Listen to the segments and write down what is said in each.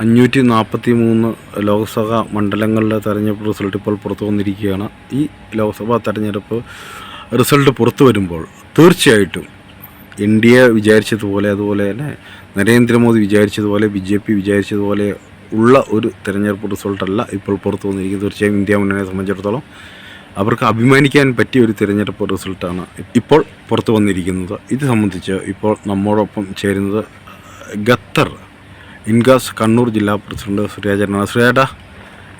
അഞ്ഞൂറ്റി നാൽപ്പത്തി മൂന്ന് ലോക്സഭാ മണ്ഡലങ്ങളിലെ തെരഞ്ഞെടുപ്പ് റിസൾട്ട് ഇപ്പോൾ പുറത്തു വന്നിരിക്കുകയാണ്. ഈ ലോക്സഭാ തെരഞ്ഞെടുപ്പ് റിസൾട്ട് പുറത്തു വരുമ്പോൾ തീർച്ചയായിട്ടും ഇന്ത്യ വിചാരിച്ചതുപോലെ അതുപോലെ തന്നെ നരേന്ദ്രമോദി വിചാരിച്ചതുപോലെ ബി ജെ പി വിചാരിച്ചതുപോലെ ഉള്ള ഒരു തെരഞ്ഞെടുപ്പ് റിസൾട്ടല്ല ഇപ്പോൾ പുറത്തു വന്നിരിക്കുന്നത്. തീർച്ചയായും ഇന്ത്യ മുന്നണിയെ സംബന്ധിച്ചിടത്തോളം അവർക്ക് അഭിമാനിക്കാൻ പറ്റിയ ഒരു തിരഞ്ഞെടുപ്പ് റിസൾട്ടാണ് ഇപ്പോൾ പുറത്തു വന്നിരിക്കുന്നത്. ഇത് സംബന്ധിച്ച് ഇപ്പോൾ നമ്മോടൊപ്പം ചേരുന്നത് ഖത്തർ ഇൻഗാസ് കണ്ണൂർ ജില്ലാ പ്രസിഡന്റ് സുരേജനാണ് സുരേട്ടാ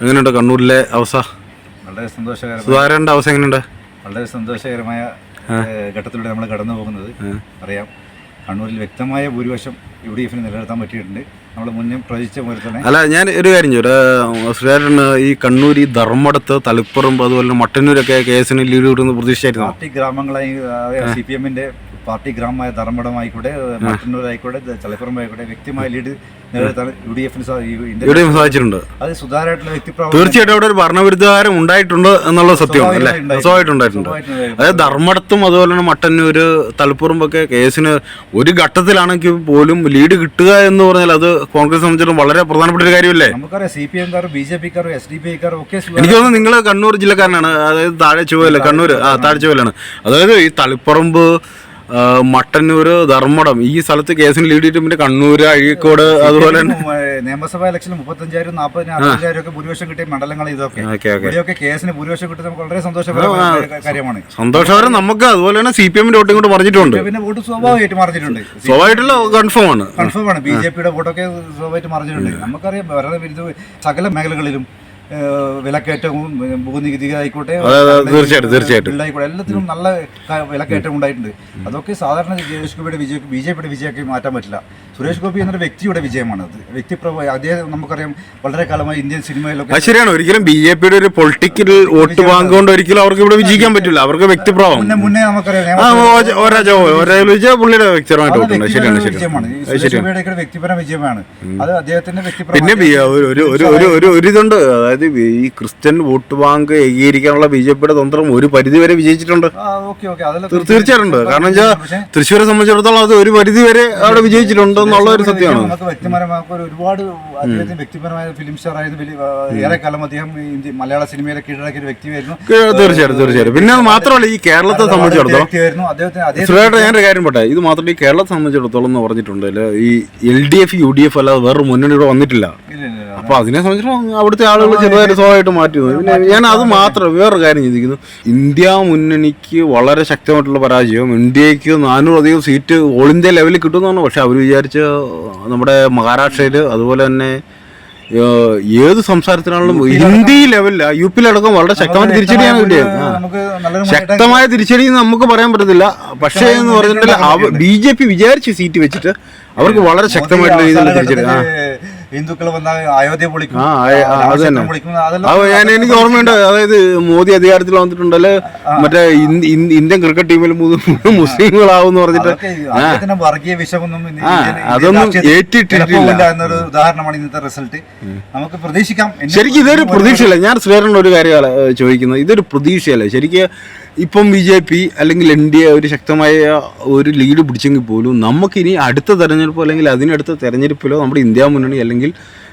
എങ്ങനെയുണ്ട് കണ്ണൂരിലെ അവസ്ഥ? വളരെ സന്തോഷകരം സുധാകരന്റെ അവസ്ഥ എങ്ങനെയുണ്ട്? വളരെ സന്തോഷകരമായ ഘട്ടത്തിലൂടെ നമ്മൾ കടന്നു പോകുന്നത്. അറിയാം കണ്ണൂരിൽ വ്യക്തമായ ഭൂരിപക്ഷം യു ഡി എഫിന് നിലനിർത്താൻ പറ്റിയിട്ടുണ്ട്. നമ്മൾ മുന്നേ പ്രവചിച്ച പോലെ തന്നെ അല്ല ഞാൻ ഒരു കാര്യം ചോദിച്ചു സുരേട്ടന് ഈ കണ്ണൂർ ഈ ധർമ്മടത്ത് തളിപ്പുറം അതുപോലെ മട്ടന്നൂരൊക്കെ കേസിന് ലീഡ് കിട്ടുന്ന പ്രതീക്ഷിച്ചായിരുന്നു? പാർട്ടി ഗ്രാമങ്ങളായി സി പി എമ്മിന്റെ പാർട്ടി ഗ്രാമമായ ധർമ്മടമായിക്കോട്ടെ മട്ടന്നൂർ ആയിക്കോട്ടെ തലപ്പുറം ആയിക്കോട്ടെ വ്യക്തമായ ലീഡ് നിലനിർത്താൻ യു ഡി എഫിന് സാധിച്ചിട്ടുണ്ട്. അത് സുതാരായിട്ടുള്ള വ്യക്തിപ്രവർത്തനം തീർച്ചയായിട്ടും അവിടെ ഒരു ഭരണവിരുദ്ധകാരം ഉണ്ടായിട്ടുണ്ട് എന്നുള്ള സത്യമാണ് അല്ലേ? സ്വാഭാവികമായിട്ടും സ്വാഭാവികമായിട്ടുണ്ടായിട്ടുണ്ട് അതായത് ധർമ്മടത്തും അതുപോലെ തന്നെ മട്ടന്നൂര് ഒക്കെ കേസിന് ഒരു ഘട്ടത്തിലാണെങ്കിൽ പോലും ലീഡ് കിട്ടുക എന്ന് പറഞ്ഞാൽ അത് കോൺഗ്രസ് സംബന്ധിച്ചിടത്തോളം വളരെ പ്രധാനപ്പെട്ട ഒരു കാര്യമല്ലേ? നമുക്കറിയാം സി പി എംകാരും ബി ജെ പിക്കാരും എസ് ഡി പി ഐക്കാരും ഒക്കെ എനിക്ക് തോന്നുന്നു നിങ്ങൾ കണ്ണൂർ ജില്ലക്കാരനാണ്. അതായത് താഴെ ചുവല്ല കണ്ണൂർ ആ താഴെ ചുവലാണ് അതായത് ഈ തളിപ്പറമ്പ് മട്ടന്നൂർ ധർമ്മടം. ഈ സ്ഥലത്ത് കേസിന് ലീഡ് ചെയ്തിട്ട് പിന്നെ കണ്ണൂർ അഴീക്കോട് അതുപോലെ നിയമസഭാ ഇലക്ഷനിൽ മുപ്പത്തഞ്ചായിരം നാൽപ്പതിനായിരം ഒക്കെ ഭൂരിപക്ഷം കിട്ടിയ മണ്ഡലങ്ങൾ ഇതൊക്കെ. ഇവിടെയൊക്കെ കേസിന് ഭൂരിപക്ഷം കിട്ടുന്നത് നമുക്ക് വളരെ സന്തോഷകരമായ കാര്യമാണ്. സന്തോഷകരം നമുക്ക് അതുപോലെ തന്നെ സി പി എമ്മിന്റെ വോട്ടും കൂടെ പറഞ്ഞിട്ടുണ്ട്. പിന്നെ വോട്ട് സ്വാഭാവികമായിട്ട് മറിഞ്ഞിട്ടുണ്ട് സ്വാഭാവികമായിട്ടുള്ള കൺഫേം ആണ്. കൺഫേം ആണ്. ബി ജെ പിയുടെ വോട്ടൊക്കെ സ്വാഭാവികമായിട്ട് മറിഞ്ഞിട്ടുണ്ട് നമുക്കറിയാം ഭരണവിരുദ്ധ സകല മേഖലകളിലും വിലക്കയറ്റവും ഭൂനികുതി ആയിക്കോട്ടെ തീർച്ചയായിട്ടും, തീർച്ചയായിട്ടും. ബില്ലായിക്കോട്ടെ എല്ലാത്തിലും നല്ല വിലക്കയറ്റം ഉണ്ടായിട്ടുണ്ട്. അതൊക്കെ സാധാരണ സുരേഷ് ഗോപിയുടെ വിജയ ബി ജെ പിയുടെ വിജയമൊക്കെ മാറ്റാൻ പറ്റില്ല. സുരേഷ് ഗോപി എന്നൊരു വ്യക്തിയുടെ വിജയമാണ് അത്. വ്യക്തിപ്രഭ അദ്ദേഹം നമുക്കറിയാം വളരെ കാലമായി ഇന്ത്യൻ സിനിമയിലൊക്കെ ശരിയാണ്. ഒരിക്കലും ബി ജെ പിയുടെ ഒരു പൊളിറ്റിക്കൽ വോട്ട് ബാങ്ക് കൊണ്ട് ഒരിക്കലും അവർക്ക് ഇവിടെ വിജയിക്കാൻ പറ്റില്ല. അവർക്ക് വ്യക്തിപ്രഭാവം മുന്നേ മുന്നേ നമുക്കറിയാം പുള്ളിയുടെ വ്യക്തിപരമായിട്ട് ശരിയാണ് ശരിയാണ്. വ്യക്തിപരമായ വിജയമാണ്. അത് അദ്ദേഹത്തിന്റെ പിന്നെ ഒരു ഒരു ഒരു ഒരു ഒരു ഒരു ഇതുണ്ട്. അതായത് ഈ ക്രിസ്ത്യൻ വോട്ട് ബാങ്ക് ഏകീകരിക്കാനുള്ള ബി ജെ പിയുടെ തന്ത്രം ഒരു പരിധി വരെ വിജയിച്ചിട്ടുണ്ട്. തീർച്ചയായിട്ടുണ്ട്. കാരണം വെച്ചാൽ തൃശ്ശൂരെ സംബന്ധിച്ചിടത്തോളം അത് ഒരു പരിധി വരെ അവിടെ വിജയിച്ചിട്ടുണ്ട് എന്നുള്ള ഒരു സത്യമാണ്. ഒരുപാട് വ്യക്തിപരമായ ഫിലിം സ്റ്റാർ ആയിരുന്നു കാലം ഏറെക്കാലം അദ്ദേഹം മലയാള സിനിമയിലെ കീഴടക്കിയ ഒരു വ്യക്തിയായിരുന്നു. തീർച്ചയായിട്ടും തീർച്ചയായിട്ടും. പിന്നെ അത് മാത്രമല്ല ഈ കേരളത്തെ സംബന്ധിച്ചിടത്തോളം സുരേട്ട ഞാനൊരു കാര്യം പെട്ടെ ഇത് മാത്രമല്ല ഈ കേരളത്തെ സംബന്ധിച്ചിടത്തോളം എന്ന് പറഞ്ഞിട്ടുണ്ട് ഈ L D F U D F അല്ലാതെ വേറൊരു മുന്നണി ഇവിടെ വന്നിട്ടില്ല. അപ്പൊ അതിനെ സംബന്ധിച്ചിടത്തോളം അവിടുത്തെ ആളുകൾ ചെറുതായിട്ട് സ്വാഭാവികമായിട്ട് മാറ്റി. പിന്നെ ഞാൻ അത് മാത്രം വേറൊരു കാര്യം ചിന്തിക്കുന്നു. ഇന്ത്യ മുന്നണിക്ക് വളരെ ശക്തമായിട്ടുള്ള പരാജയം. ഇന്ത്യയ്ക്ക് നാനൂറധികം സീറ്റ് ഓൾ ഇന്ത്യ ലെവലിൽ കിട്ടുമെന്നാണ് പക്ഷെ അവർ വിചാരിച്ച് നമ്മുടെ മഹാരാഷ്ട്രയിൽ അതുപോലെ തന്നെ ഏത് സംസ്ഥാനത്തിനാണെങ്കിലും ഹിന്ദി ലെവലിൽ യു പിയിലടക്കം വളരെ ശക്തമായ തിരിച്ചടിയാണ് കിട്ടിയത് ശക്തമായ തിരിച്ചടി എന്ന് നമുക്ക് പറയാൻ പറ്റത്തില്ല. പക്ഷേ എന്ന് പറഞ്ഞിട്ടുണ്ടെങ്കിൽ ബി ജെ പി വിചാരിച്ച് സീറ്റ് വെച്ചിട്ട് അവർക്ക് വളരെ ശക്തമായിട്ടുള്ള രീതിയിൽ തിരിച്ചടി ആ. ഹിന്ദുക്കൾ വന്നാൽ അയോധ്യ പൊളിക്കും. ഞാൻ എനിക്ക് ഓർമ്മയുണ്ട്. അതായത് മോദി അധികാരത്തിൽ വന്നിട്ടുണ്ടല്ലേ. മറ്റേ ഇന്ത്യ- ഇന്ത്യ- ഇന്ത്യൻ ക്രിക്കറ്റ് ടീമിൽ മുസ്ലിങ്ങളാവും പറഞ്ഞിട്ട്. വർഗീയ വിഷമൊന്നും അതൊന്നും. എന്നൊരു ഉദാഹരണമാണ് ഇന്നത്തെ റിസൾട്ട് നമുക്ക് പ്രതീക്ഷിക്കാം. ശരിക്കും ഇതൊരു പ്രതീക്ഷയല്ല. ഞാൻ ശ്രീധരനോട് ഒരു കാര്യമാണ് ചോദിക്കുന്നത് ഇതൊരു പ്രതീക്ഷയല്ലേ. ശരിക്കും ഇപ്പം ബി ജെ പി അല്ലെങ്കിൽ എൻ ഡി എ ഒരു ശക്തമായ ഒരു ലീഡ് പിടിച്ചെങ്കിൽ പോലും നമുക്കിനി അടുത്ത തെരഞ്ഞെടുപ്പോ അല്ലെങ്കിൽ അതിനടുത്ത തെരഞ്ഞെടുപ്പിലോ നമ്മുടെ ഇന്ത്യ മുന്നണി അല്ലെങ്കിൽ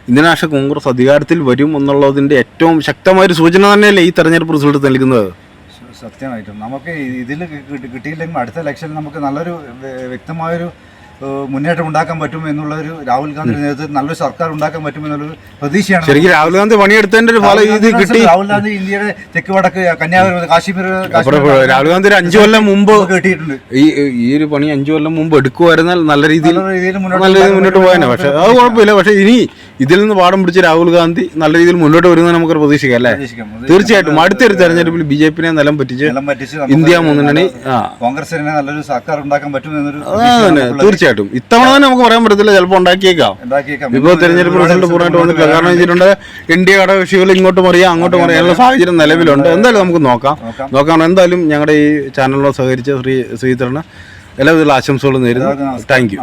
ഇന്ത്യൻ നാഷണൽ കോൺഗ്രസ് അധികാരത്തിൽ വരും എന്നുള്ളതിന്റെ ഏറ്റവും ശക്തമായ ഒരു സൂചന തന്നെയല്ലേ ഈ തെരഞ്ഞെടുപ്പ് റിസൾട്ട് നൽകുന്നത്? സത്യമായിട്ടും നമുക്ക് ഇതിൽ കിട്ടിയില്ലെങ്കിൽ അടുത്ത ഇലക്ഷനിൽ നമുക്ക് നല്ലൊരു വ്യ- വ്യക്തമായൊരു മുന്നേറ്റം ഉണ്ടാക്കാൻ പറ്റും എന്നുള്ള ഒരു രാഹുൽ ഗാന്ധി നേതൃത്വത്തിൽ നല്ലൊരു സർക്കാർ ഉണ്ടാക്കാൻ പറ്റും എന്നുള്ളൊരു പ്രതീക്ഷയാണ്. ശരിക്കും രാഹുൽ ഗാന്ധി പണിയെടുത്തതിന്റെ ഒരു ഫലം ഇത് കിട്ടി. രാഹുൽ ഗാന്ധി ഇന്ത്യയുടെ തെക്ക് വടക്ക് കന്യാകുമാരി കാശ്മീർ രാഹുൽ ഗാന്ധി ഒരു അഞ്ചു കൊല്ലം മുമ്പ് കിട്ടിയിട്ടുണ്ട്. ഈ ഈ ഒരു പണി അഞ്ചു കൊല്ലം മുമ്പ് എടുക്കുമായിരുന്നാൽ നല്ല രീതിയിൽ നല്ല രീതിയിൽ മുന്നോട്ട് പോകാനാണ് പക്ഷെ അത് കുഴപ്പമില്ല. പക്ഷെ ഇനി ഇതിൽ നിന്ന് പാഠം പിടിച്ച് രാഹുൽ ഗാന്ധി നല്ല രീതിയിൽ മുന്നോട്ട് വരുന്നത് നമുക്ക് പ്രതീക്ഷിക്കാം അല്ലേ? തീർച്ചയായിട്ടും. അടുത്തൊരു തെരഞ്ഞെടുപ്പിൽ ബി ജെ പിനെ നിലം പറ്റിച്ച് ഇന്ത്യ മുന്നണി കോൺഗ്രസിനെ നല്ലൊരു സർക്കാർ ഉണ്ടാക്കാൻ പറ്റും തീർച്ചയായിട്ടും. തീർച്ചയായിട്ടും. ഇത്തവണ തന്നെ നമുക്ക് പറയാൻ പറ്റത്തില്ല ചിലപ്പോൾ ഉണ്ടാക്കിയേക്കാം. ഇപ്പോൾ തെരഞ്ഞെടുപ്പ് റിസൾട്ട് പൂർണമായിട്ട് വന്നിട്ടില്ല. കാരണം വെച്ചിട്ടുണ്ട് ഇന്ത്യ ഘടകകക്ഷികൾ ഇങ്ങോട്ട് മറിയാം അങ്ങോട്ട് മറിയാനുള്ള സാഹചര്യം നിലവിലുണ്ട്. എന്തായാലും നമുക്ക് നോക്കാം. നോക്കാം. എന്തായാലും ഞങ്ങളുടെ ഈ ചാനലിനോട് സഹകരിച്ച ശ്രീ ശ്രീധരന് എല്ലാവിധ ആശംസകളും നേരുന്നു. Thank you